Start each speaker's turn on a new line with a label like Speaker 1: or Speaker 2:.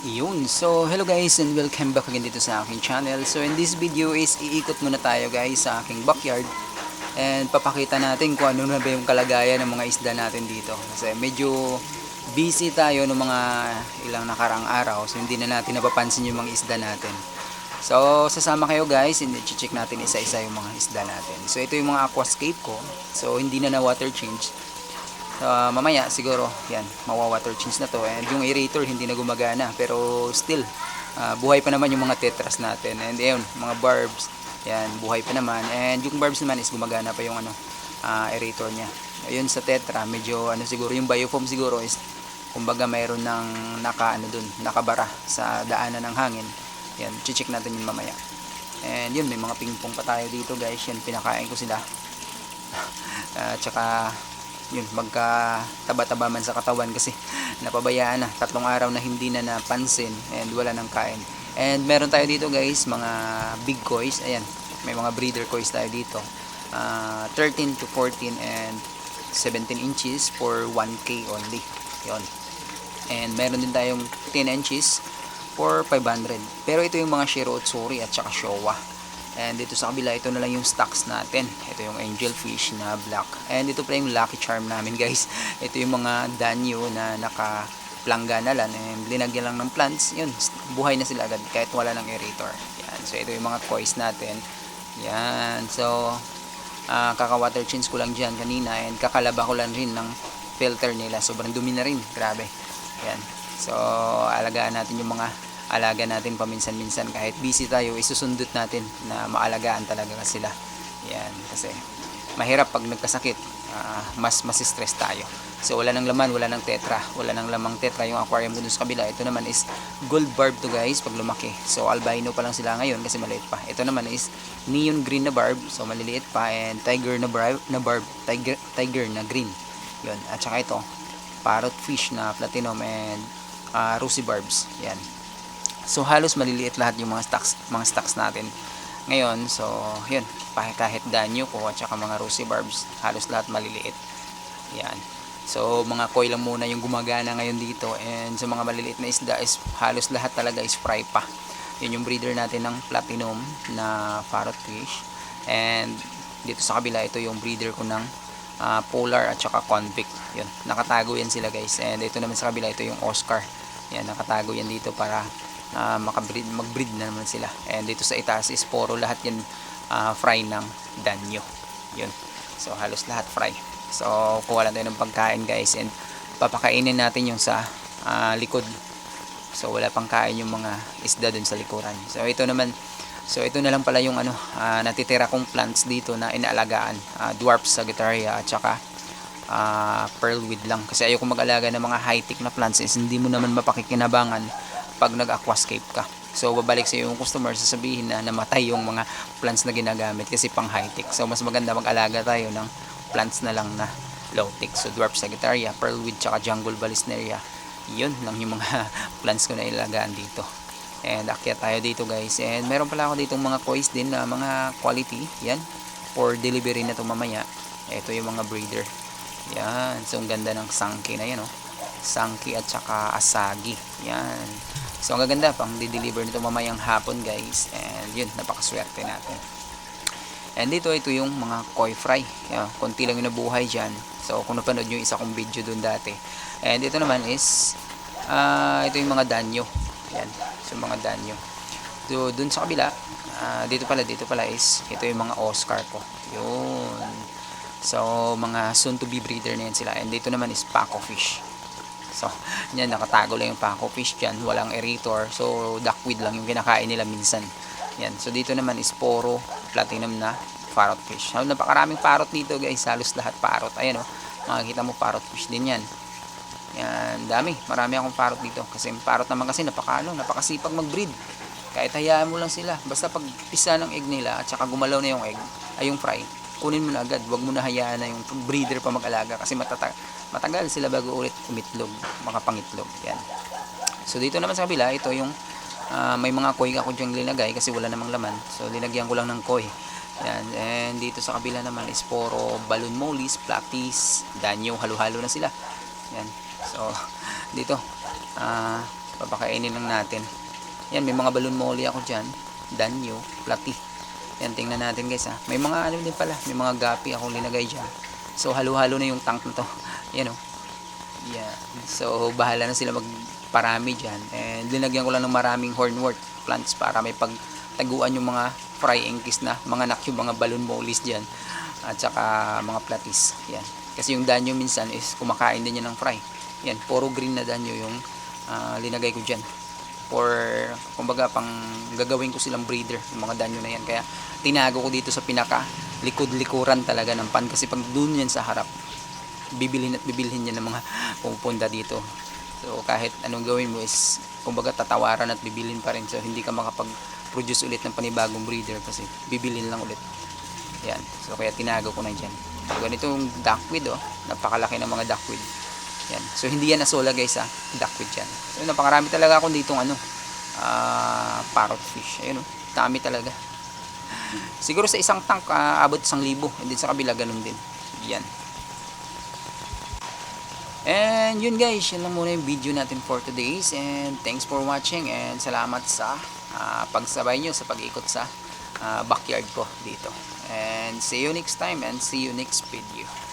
Speaker 1: Yun. So, hello guys and welcome back again dito sa aking channel. So, in this video is iikot muna tayo guys sa aking backyard and papakita natin kung ano na ba yung kalagayan ng mga isda natin dito. Kasi medyo busy tayo ng mga ilang nakarang araw so hindi na natin napapansin yung mga isda natin. So, sasama kayo guys and check natin isa-isa yung mga isda natin. So, ito yung mga aquascape ko. So, hindi na na water change. Uh, mamaya siguro yan mawa-water change na to. And yung aerator hindi na gumagana. Pero still uh, buhay pa naman yung mga tetras natin. And yun mga barbs yan buhay pa naman. And yung barbs naman is gumagana pa yung ano uh, aerator niya. Ayun sa tetra medyo ano siguro yung biofoam siguro is kumbaga mayroon ng naka ano dun nakabara sa daanan ng hangin. Yan check natin yun mamaya. And yun may mga pingpong pa tayo dito guys. Yan pinakain ko sila. Uh, tsaka yun magka taba-taba man sa katawan kasi napabayaan na. Tatlong araw na hindi na napansin and wala nang kain. And meron tayo dito guys mga big kois ayan may mga breeder kois tayo dito. Ah, 13 to 14 and 17 inches for 1k only. Yon and meron din tayong 10 inches for 500 pero ito yung mga Shiro Otsuri at saka Showa And dito sa kabila, ito na lang yung stocks natin. Ito yung angelfish na black. And ito pala yung lucky charm namin guys. Ito yung mga danyo na naka plangganalan and linagyan lang ng plants. Yun, buhay na sila agad kahit wala ng aerator. Yan. So ito yung mga kois natin. Yan. So uh, kaka-water change ko lang dyan kanina and kakalaba ko lang rin ng filter nila. Sobrang dumi na rin. Grabe. Yan. So alagaan natin yung mga alaga natin paminsan-minsan. Kahit busy tayo isusundot natin na maalagaan talaga sila. Yan kasi mahirap pag nagkasakit uh, mas mas-stress tayo. So wala nang laman wala nang tetra wala nang lamang tetra. Yung aquarium dun sa kabila ito naman is gold barb to guys pag lumaki. So albino pa lang sila ngayon kasi maliit pa. Ito naman is neon green na barb. So maliliit pa. And tiger na barb, na barb tiger, tiger na green. Yun. At saka ito parrot fish na platinum and uh, rosy barbs. Yan So halos maliliit lahat yung mga stocks, mga stocks natin. Ngayon, so yun, kahit danyo ko at saka mga rosy barbs, halos lahat maliliit. Yan. So mga koi lang muna yung gumagana ngayon dito and sa mga maliliit na isda is halos lahat talaga is fry pa. Yun yung breeder natin ng platinum na parrot fish. And dito sa kabila ito yung breeder ko ng uh, polar at saka convict. Yun, nakatago yan sila guys. And ito naman sa kabila ito yung Oscar. Yan, nakatago yan dito para uh, makabreed, mag-breed na naman sila. And dito sa itaas is puro lahat yan uh, fry ng danyo. Yun. So halos lahat fry. So kuha lang tayo ng pagkain guys and papakainin natin yung sa uh, likod. So wala pang kain yung mga isda dun sa likuran. So ito naman So ito na lang pala yung ano uh, natitira kong plants dito na inaalagaan. Uh, dwarf sagittaria at saka uh, pearlweed lang kasi ayoko mag-alaga ng mga high-tech na plants is hindi mo naman mapakikinabangan pag nag-aquascape ka. So, babalik sa yung customer, sasabihin na namatay yung mga plants na ginagamit kasi pang high-tech. So, mas maganda mag-alaga tayo ng plants na lang na low-tech. So, dwarf sagittaria, pearlweed, tsaka jungle balisneria. Yun lang yung mga plants ko na ilagaan dito. And akyat tayo dito guys. And meron pala ako ditong mga kois din na mga quality. Yan. For delivery na ito mamaya. Ito yung mga breeder. Yan. So, ang ganda ng sangki na yan oh. Sangki at saka asagi. Yan. So ang gaganda pang di-deliver nito mamayang hapon guys. And yun, napakaswerte natin. And dito ito yung mga koi fry. Yan, konti lang yung nabuhay dyan. So kung napanood nyo isa kong video dun dati. And ito naman is uh, ito yung mga danyo. Yan, so mga danyo. So dun sa kabila, uh, dito pala dito pala is ito yung mga Oscar ko. Yun. So mga soon to be breeder na yan sila. And dito naman is Paco fish. So, yan, nakatago lang yung pako fish dyan. Walang aerator. So, duckweed lang yung kinakain nila minsan. Yan. So, dito naman is poro platinum na parrot fish. So, napakaraming parrot dito guys. Halos lahat parrot. Ayan o. Oh, makikita mo parrot fish din yan. Yan. Dami. Marami akong parrot dito. Kasi yung parrot naman kasi napaka, ano, napakasipag mag-breed. Kahit hayaan mo lang sila. Basta pag pisa ng egg nila at saka gumalaw na yung egg, ay yung fry, kunin mo na agad. Huwag mo na hayaan na yung breeder pa mag-alaga kasi matata matagal sila bago ulit umitlog, makapangitlog. Yan. So dito naman sa kabila, ito yung uh, may mga koi ako diyang linagay kasi wala namang laman. So linagyan ko lang ng koi. Yan. And dito sa kabila naman is puro balloon mollies, platies, danyo, halo-halo na sila. Yan. So dito, uh, Papakainin lang natin. Yan, may mga balloon molly ako dyan. Danyo, plati. Yan, tingnan natin guys ha. May mga ano din pala, may mga gapi akong linagay dyan. So, halo-halo na yung tank na to. Yan o. Yan. So, bahala na sila magparami dyan. And linagyan ko lang ng maraming hornwort plants para may pagtaguan yung mga fry engkis na mga nak yung mga balloon mollies dyan. At saka mga platis. Yan. Kasi yung danyo minsan is kumakain din yan ng fry. Yan, puro green na danyo yung ah, linagay ko dyan. For, kumbaga, pang gagawin ko silang breeder, yung mga danyo na yan. Kaya, tinago ko dito sa pinaka likod-likuran talaga ng pan. Kasi pag dun yan sa harap, bibilhin at bibilhin yan ng mga pupunta dito. So, kahit anong gawin mo is, kumbaga, tatawaran at bibilhin pa rin. So, hindi ka makapag-produce ulit ng panibagong breeder kasi bibilhin lang ulit. Yan. So, kaya tinago ko na dyan. So, ganito yung duckweed, oh. Napakalaki ng mga duckweed. Yan. So, hindi yan asola, guys, ha. Duckweed yan. So, napakarami talaga akong ditong, ano, ah, parrotfish. Ayun, oh. Dami talaga. Siguro sa isang tank, ah, abot isang libo. And then sa kabila, ganun din. Yan. And yun guys, yun lang muna yung video natin for today's and thanks for watching and salamat sa ah, pagsabay nyo sa pag-ikot sa ah, backyard ko dito. And see you next time and see you next video.